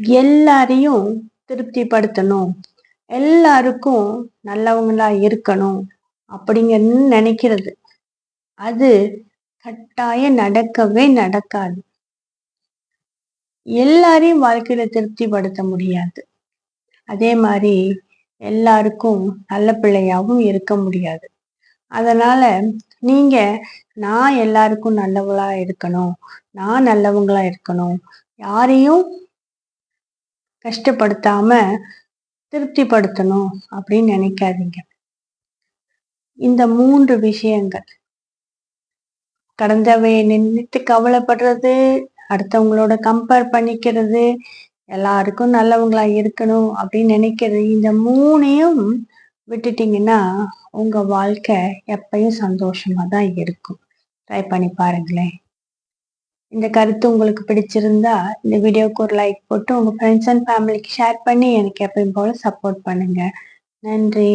எல்லாரையும் திருப்திப்படுத்தணும். எல்லாருக்கும் நல்லவங்களா இருக்கணும் அப்படிங்கன்னு நினைக்கிறது. அது கட்டாயம் நடக்கவே நடக்காது. எல்லாரையும் வாழ்க்கையில திருப்திப்படுத்த முடியாது. அதே மாதிரி எல்லாருக்கும் நல்ல பிள்ளையாவும் இருக்க முடியாது. அதனால நீங்க நான் எல்லாருக்கும் நல்லவங்களா இருக்கணும். நான் நல்லவங்களா இருக்கணும். யாரையும் கஷ்டப்படுத்தாம திருப்திப்படுத்தணும் அப்படின்னு நினைக்காதீங்க. இந்த மூன்று விஷயங்கள். கடந்தவையை நினைத்து கவலைப்படுறது அடுத்தவங்களோட கம்பேர் பண்ணிக்கிறது எல்லாருக்கும் நல்லவங்களா இருக்கணும் அப்படின்னு நினைக்கிறது இந்த மூணையும் விட்டுட்டீங்கன்னா உங்க வாழ்க்கை எப்பயும் சந்தோஷமா தான் இருக்கும். ட்ரை பண்ணி பாருங்களேன். இந்த கருத்து உங்களுக்கு பிடிச்சிருந்தா இந்த வீடியோக்கு ஒரு லைக் போட்டு உங்க ஃப்ரெண்ட்ஸ் அண்ட் ஃபேமிலிக்கு ஷேர் பண்ணி எனக்கு எப்பயும் போல சப்போர்ட் பண்ணுங்க. நன்றி.